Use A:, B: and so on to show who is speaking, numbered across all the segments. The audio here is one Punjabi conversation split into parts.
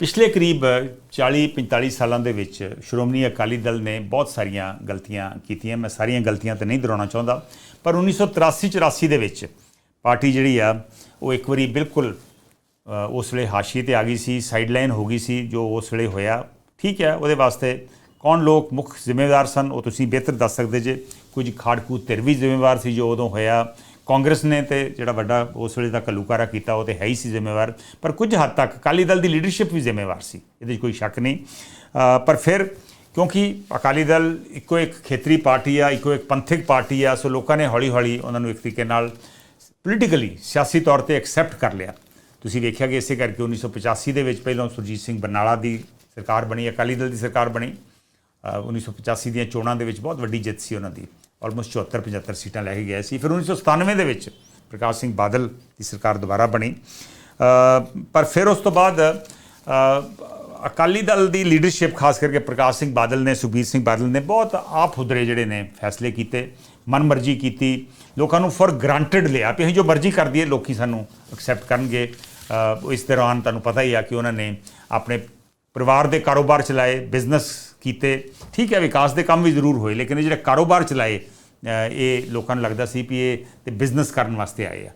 A: ਪਿਛਲੇ ਕਰੀਬ 40-45 ਸਾਲਾਂ ਦੇ ਵਿੱਚ ਸ਼੍ਰੋਮਣੀ ਅਕਾਲੀ ਦਲ ਨੇ ਬਹੁਤ ਸਾਰੀਆਂ ਗਲਤੀਆਂ ਕੀਤੀਆਂ। ਮੈਂ ਸਾਰੀਆਂ ਗਲਤੀਆਂ ਤੇ ਨਹੀਂ ਦੁਹਰਾਉਣਾ ਚਾਹੁੰਦਾ, ਪਰ 1983-84 ਦੇ ਵਿੱਚ ਪਾਰਟੀ ਜਿਹੜੀ ਆ, ਉਹ ਇੱਕ ਵਾਰੀ ਬਿਲਕੁਲ ਉਸ ਵੇਲੇ ਹਾਸ਼ੀਏ ਤੇ ਆ ਗਈ ਸੀ ਸਾਈਡਲਾਈਨ ਹੋ ਗਈ ਸੀ, ਜੋ ਉਸ ਵੇਲੇ ਹੋਇਆ। ਠੀਕ ਹੈ, ਉਹਦੇ ਵਾਸਤੇ ਕੌਣ ਲੋਕ ਮੁੱਖ ਜ਼ਿੰਮੇਵਾਰ ਸਨ, ਉਹ ਤੁਸੀਂ ਬਿਹਤਰ ਦੱਸ ਸਕਦੇ ਜੇ। ਕੁਝ ਖਾੜਕੂ ਧਿਰ ਵੀ ਜ਼ਿੰਮੇਵਾਰ ਸੀ ਜੋ ਉਦੋਂ ਹੋਇਆ। ਕਾਂਗਰਸ ਨੇ ਤੇ ਜਿਹੜਾ ਵੱਡਾ ਉਸ ਵੇਲੇ ਦਾ ਕਲੂਕਾਰਾ ਕੀਤਾ ਉਹ ਤੇ ਹੈ ਹੀ ਸੀ ਜ਼ਿੰਮੇਵਾਰ। ਪਰ ਕੁਝ ਹੱਦ ਤੱਕ ਅਕਾਲੀ ਦਲ ਦੀ ਲੀਡਰਸ਼ਿਪ ਵੀ ਜ਼ਿੰਮੇਵਾਰ ਸੀ ਇਹਦੇ 'ਚ ਕੋਈ ਸ਼ੱਕ ਨਹੀਂ। ਪਰ ਫਿਰ ਕਿਉਂਕਿ ਅਕਾਲੀ ਦਲ ਇੱਕੋ ਇੱਕ ਖੇਤਰੀ ਪਾਰਟੀ ਆ ਇੱਕੋ ਇੱਕ ਪੰਥਕ ਪਾਰਟੀ ਆ ਸੋ ਲੋਕਾਂ ਨੇ ਹੌਲੀ-ਹੌਲੀ ਉਹਨਾਂ ਨੂੰ ਇੱਕ ਤਰੀਕੇ ਨਾਲ ਪੋਲੀਟੀਕਲੀ ਸਿਆਸੀ ਤੌਰ ਤੇ ਐਕਸੈਪਟ ਕਰ ਲਿਆ। ਤੁਸੀਂ ਵੇਖਿਆ ਕਿ ਇਸੇ ਕਰਕੇ 1985 ਦੇ ਵਿੱਚ ਪਹਿਲਾਂ ਸੁਰਜੀਤ ਸਿੰਘ ਬਰਨਾਲਾ ਦੀ ਸਰਕਾਰ ਬਣੀ ਅਕਾਲੀ ਦਲ ਦੀ ਸਰਕਾਰ ਬਣੀ। ਅ, 1985 ਦੀਆਂ ਚੋਣਾਂ ਦੇ ਵਿੱਚ ਬਹੁਤ ਵੱਡੀ ਜਿੱਤ ਸੀ ਉਹਨਾਂ ਦੀ। ਆਲਮੋਸਟ 74 75 ਸੀਟਾਂ ਲੈ ਕੇ ਗਏ ਸੀ। ਫਿਰ 1997 ਦੇ ਵਿੱਚ ਪ੍ਰਕਾਸ਼ ਸਿੰਘ ਬਾਦਲ ਦੀ ਸਰਕਾਰ ਦੁਬਾਰਾ ਬਣੀ। ਪਰ ਫਿਰ ਉਸ ਤੋਂ ਬਾਅਦ ਅਕਾਲੀ ਦਲ ਦੀ ਲੀਡਰਸ਼ਿਪ ਖਾਸ ਕਰਕੇ ਪ੍ਰਕਾਸ਼ ਸਿੰਘ ਬਾਦਲ ਨੇ, ਸੁਖਬੀਰ ਸਿੰਘ ਬਾਦਲ ਨੇ ਬਹੁਤ ਆਪ ਹੁਦਰੇ ਜਿਹੜੇ ਨੇ ਫੈਸਲੇ ਕੀਤੇ, ਮਨਮਰਜ਼ੀ ਕੀਤੀ, ਲੋਕਾਂ ਨੂੰ ਫॉर ਗ੍ਰਾਂਟਡ ਲਿਆ ਵੀ ਅਸੀਂ ਜੋ ਮਰਜ਼ੀ ਕਰ ਦਈਏ, ਲੋਕੀ ਸਾਨੂੰ ਐਕਸੈਪਟ ਕਰਨਗੇ। ਇਸ ਦੌਰਾਨ ਤੁਹਾਨੂੰ ਪਤਾ ਹੀ ਆ ਕਿ ਉਹਨਾਂ ਨੇ ਆਪਣੇ ਪਰਿਵਾਰ ਦੇ ਕਾਰੋਬਾਰ ਚਲਾਏ ਬਿਜ਼ਨਸ ਕੀਤੇ। ਠੀਕ ਹੈ, ਵਿਕਾਸ ਦੇ ਕੰਮ ਵੀ ਜ਼ਰੂਰ ਹੋਏ, ਲੇਕਿਨ ਇਹ ਜਿਹੜੇ ਕਾਰੋਬਾਰ ਚਲਾਏ ਇਹ ਲੋਕਾਂ ਨੂੰ ਲੱਗਦਾ ਸੀ ਵੀ ਇਹ ਤੇ ਬਿਜ਼ਨਸ ਕਰਨ ਵਾਸਤੇ ਆਏ ਆ।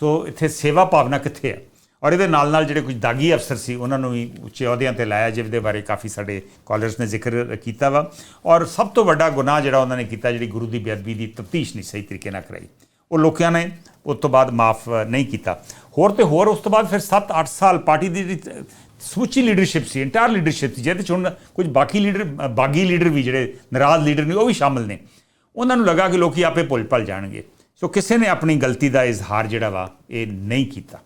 A: ਸੋ ਇੱਥੇ ਸੇਵਾ ਭਾਵਨਾ ਕਿੱਥੇ ਆ? ਔਰ ਇਹਦੇ ਨਾਲ ਨਾਲ ਜਿਹੜੇ ਕੁਝ ਦਾਗੀ ਅਫਸਰ ਸੀ, ਉਹਨਾਂ ਨੂੰ ਵੀ ਉੱਚੇ ਅਹੁਦਿਆਂ ਤੇ ਲਾਇਆ ਜਿਸ ਦੇ ਬਾਰੇ ਕਾਫੀ ਸਾਡੇ ਕਾਲਰਸ ਨੇ ਜ਼ਿਕਰ ਕੀਤਾ ਵਾ। ਔਰ ਸਭ ਤੋਂ ਵੱਡਾ ਗੁਨਾਹ ਜਿਹੜਾ ਉਹਨਾਂ ਨੇ ਕੀਤਾ, ਜਿਹੜੀ ਗੁਰੂ ਦੀ ਬੇਅਦਬੀ ਦੀ ਤਫਤੀਸ਼ ਨਹੀਂ ਸਹੀ ਤਰੀਕੇ ਨਾਲ ਕਰਾਈ। ਉਹ ਲੋਕਾਂ ਨੇ ਉਸ ਤੋਂ ਬਾਅਦ ਮਾਫ ਨਹੀਂ ਕੀਤਾ। ਹੋਰ ਤੇ ਹੋਰ ਉਸ ਤੋਂ ਬਾਅਦ ਫਿਰ 7-8 ਸਾਲ ਪਾਰਟੀ ਦੀ ਜਿਹੜੀ ਸਮੁੱਚੀ ਲੀਡਰਸ਼ਿਪ ਸੀ ਇੰਟਾਇਰ ਲੀਡਰਸ਼ਿਪ ਸੀ, ਜਿਹਦੇ ਚ ਹੁਣ ਕੁਝ ਬਾਕੀ ਲੀਡਰ, ਬਾਗੀ ਲੀਡਰ ਵੀ ਜਿਹੜੇ ਨਾਰਾਜ਼ ਲੀਡਰ ਨੇ, ਉਹ ਵੀ ਸ਼ਾਮਲ ਨੇ। ਉਹਨਾਂ ਨੂੰ ਲੱਗਾ ਕਿ ਲੋਕੀ ਆਪੇ ਭੁੱਲ ਭੱਲ ਜਾਣਗੇ। ਸੋ ਕਿਸੇ ਨੇ ਆਪਣੀ ਗਲਤੀ ਦਾ ਇਜ਼ਹਾਰ ਜਿਹੜਾ ਵਾ, ਇਹ ਨਹੀਂ ਕੀਤਾ।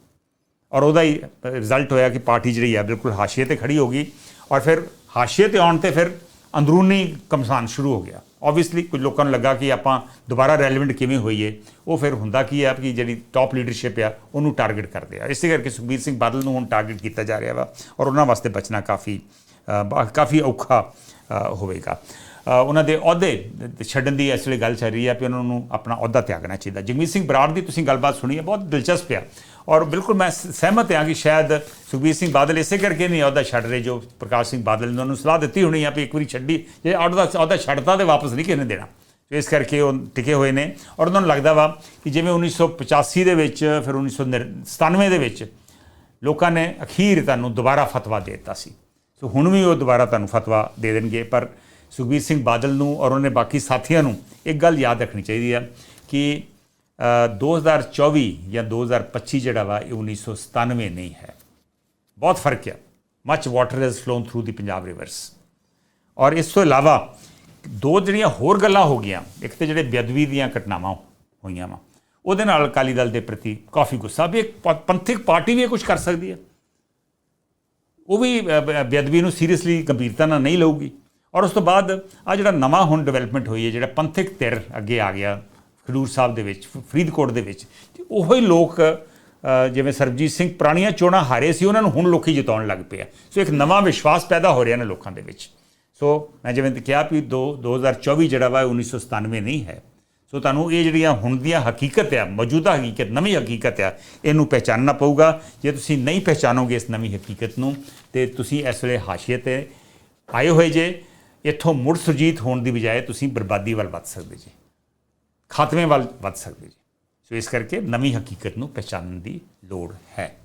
A: ਔਰ ਉਹਦਾ ਹੀ ਰਿਜ਼ਲਟ ਹੋਇਆ ਕਿ ਪਾਰਟੀ ਜਿਹੜੀ ਆ, ਬਿਲਕੁਲ ਹਾਸ਼ੀਏ ਤੇ ਖੜੀ ਹੋ ਗਈ। ਔਰ ਫਿਰ ਹਾਸ਼ੀਏ ਤੇ ਆਉਣ ਤੇ ਫਿਰ ਅੰਦਰੂਨੀ ਕਮਸਾਨ ਸ਼ੁਰੂ ਹੋ ਗਿਆ। ਆਬਵੀਅਸਲੀ ਕੁਝ ਲੋਕਾਂ ਨੂੰ ਲੱਗਾ ਕਿ ਆਪਾਂ ਦੁਬਾਰਾ ਰੈਲੇਵੈਂਟ ਕਿਵੇਂ ਹੋਈਏ। ਉਹ ਫਿਰ ਹੁੰਦਾ ਕੀ ਹੈ ਕਿ ਜਿਹੜੀ ਟਾਪ ਲੀਡਰਸ਼ਿਪ ਆ, ਉਹਨੂੰ ਟਾਰਗੇਟ ਕਰਦੇ ਆ। ਇਸੇ ਕਰਕੇ ਸੁਖਬੀਰ ਸਿੰਘ ਬਾਦਲ ਨੂੰ ਹੁਣ ਟਾਰਗੇਟ ਕੀਤਾ ਜਾ ਰਿਹਾ ਵਾ ਔਰ ਉਹਨਾਂ ਵਾਸਤੇ ਬਚਣਾ ਕਾਫੀ ਕਾਫੀ ਔਖਾ ਹੋਵੇਗਾ। ਉਹਨਾਂ ਦੇ ਅਹੁਦੇ ਛੱਡਣ ਦੀ ਇਸ ਵੇਲੇ ਗੱਲ ਚੱਲ ਰਹੀ ਹੈ ਕਿ ਉਹਨਾਂ ਨੂੰ ਆਪਣਾ ਅਹੁਦਾ ਤਿਆਗਣਾ ਚਾਹੀਦਾ। ਜਗਮੀਤ ਸਿੰਘ ਬਰਾੜ ਦੀ ਤੁਸੀਂ ਗੱਲਬਾਤ ਸੁਣੀ ਹੈ, ਬਹੁਤ ਦਿਲਚਸਪ ਆ। ਔਰ ਬਿਲਕੁਲ ਮੈਂ ਸਹਿਮਤ ਹਾਂ ਕਿ ਸ਼ਾਇਦ ਸੁਖਬੀਰ ਸਿੰਘ ਬਾਦਲ ਇਸੇ ਕਰਕੇ ਨਹੀਂ ਅਹੁਦਾ ਛੱਡ ਰਹੇ ਜੋ ਪ੍ਰਕਾਸ਼ ਸਿੰਘ ਬਾਦਲ ਨੇ ਉਹਨਾਂ ਨੂੰ ਸਲਾਹ ਦਿੱਤੀ ਹੋਣੀ ਆ ਵੀ ਇੱਕ ਵਾਰੀ ਛੱਡੀ, ਜੇ ਅਹੁਦਾ ਅਹੁਦਾ ਛੱਡਤਾ ਤੇ ਵਾਪਸ ਨਹੀਂ ਕਿਸੇ ਨੇ ਦੇਣਾ ਇਸ ਕਰਕੇ ਉਹ ਟਿਕੇ ਹੋਏ ਨੇ। ਔਰ ਉਹਨਾਂ ਨੂੰ ਲੱਗਦਾ ਵਾ ਕਿ ਜਿਵੇਂ 1985 ਦੇ ਵਿੱਚ, ਫਿਰ 1997 ਦੇ ਵਿੱਚ ਲੋਕਾਂ ਨੇ ਅਖੀਰ ਤੁਹਾਨੂੰ ਦੁਬਾਰਾ ਫਤਵਾ ਦੇ ਦਿੱਤਾ ਸੀ। ਸੋ ਹੁਣ ਵੀ ਉਹ ਦੁਬਾਰਾ ਤੁਹਾਨੂੰ ਫਤਵਾ ਦੇ ਦੇਣਗੇ, ਪਰ ਸੁਖਬੀਰ ਸਿੰਘ ਬਾਦਲ ਨੂੰ ਔਰ ਉਹਨੇ ਬਾਕੀ ਸਾਥੀਆਂ ਨੂੰ ਇੱਕ ਗੱਲ ਯਾਦ ਰੱਖਣੀ ਚਾਹੀਦੀ ਆ ਕਿ ਅ, 2024 ਜਾਂ 2025 ਜਿਹੜਾ ਵਾ ਇਹ 1997 ਨਹੀਂ ਹੈ। ਬਹੁਤ ਫ਼ਰਕ ਹੈ much water has flown through the Punjab rivers ਔਰ ਇਸ ਤੋਂ ਇਲਾਵਾ ਦੋ ਜਿਹੜੀਆਂ ਹੋਰ ਗੱਲਾਂ ਹੋ ਗਈਆਂ ਇੱਕ ਤੇ ਜਿਹੜੇ ਬੇਅਦਬੀ ਦੀਆਂ ਘਟਨਾਵਾਂ ਹੋਈਆਂ ਵਾ ਉਹਦੇ ਨਾਲ ਅਕਾਲੀ ਦਲ ਦੇ ਪ੍ਰਤੀ ਕਾਫੀ ਗੁੱਸਾ ਵੀ ਇੱਕ ਪੰਥਕ ਪਾਰਟੀ ਵੀ ਇਹ ਕੁਝ ਕਰ ਸਕਦੀ ਹੈ ਉਹ ਵੀ ਅ, ਬੇਅਦਬੀ ਨੂੰ ਸੀਰੀਅਸਲੀ ਗੰਭੀਰਤਾ ਨਾਲ ਨਹੀਂ ਲਊਗੀ। ਔਰ ਉਸ ਤੋਂ ਬਾਅਦ ਆ ਜਿਹੜਾ ਨਵਾਂ ਹੁਣ ਡਿਵੈਲਪਮੈਂਟ ਹੋਈ ਹੈ, ਜਿਹੜਾ ਪੰਥਕ ਧਿਰ ਅੱਗੇ ਆ ਗਿਆ, ਖਡੂਰ ਸਾਹਿਬ ਦੇ ਵਿੱਚ ਫਰੀਦਕੋਟ ਦੇ ਵਿੱਚ, ਤੇ ਉਹੋ ਹੀ ਲੋਕ ਜਿਵੇਂ ਸਰਬਜੀਤ ਸਿੰਘ ਪੁਰਾਣੀਆਂ ਚੋਣਾਂ ਹਾਰੇ ਸੀ, ਉਹਨਾਂ ਨੂੰ ਹੁਣ ਲੋਕੀ ਜਿਤਾਉਣ ਲੱਗ ਪਏ ਆ। ਸੋ ਇੱਕ ਨਵਾਂ ਵਿਸ਼ਵਾਸ ਪੈਦਾ ਹੋ ਰਿਹਾ ਨੇ ਲੋਕਾਂ ਦੇ ਵਿੱਚ। ਸੋ ਮੈਂ ਜਿਵੇਂ ਕਿਹਾ ਵੀ ਦੋ 2024 ਜਿਹੜਾ ਵਾ, ਇਹ 1997 ਨਹੀਂ ਹੈ। ਸੋ ਤੁਹਾਨੂੰ ਇਹ ਜਿਹੜੀਆਂ ਹੁਣ ਦੀਆਂ ਹਕੀਕਤ ਆ, ਮੌਜੂਦਾ ਹਕੀਕਤ, ਨਵੀਂ ਹਕੀਕਤ ਆ, ਇਹਨੂੰ ਪਹਿਚਾਨਣਾ ਪਊਗਾ। ਜੇ ਤੁਸੀਂ ਨਹੀਂ ਪਹਿਚਾਨੋਗੇ ਇਸ ਨਵੀਂ ਹਕੀਕਤ ਨੂੰ, ਤੇ ਤੁਸੀਂ ਇਸ ਵੇਲੇ ਹਾਸ਼ੀਅਤ ਤੇ ਆਏ ਹੋਏ ਜੇ। ਇੱਥੋਂ ਮੁੜ ਸੁਰਜੀਤ ਹੋਣ ਦੀ ਬਜਾਏ ਤੁਸੀਂ ਬਰਬਾਦੀ ਵੱਲ ਵੱਧ ਸਕਦੇ ਜੀ। ਖਾਤਮੇ ਵੱਲ ਵੱਧ ਸਕਦੇ ਜੀ। ਸੋ ਇਸ ਕਰਕੇ ਨਵੀਂ ਹਕੀਕਤ ਨੂੰ ਪਹਿਚਾਨਣ ਦੀ ਲੋੜ ਹੈ।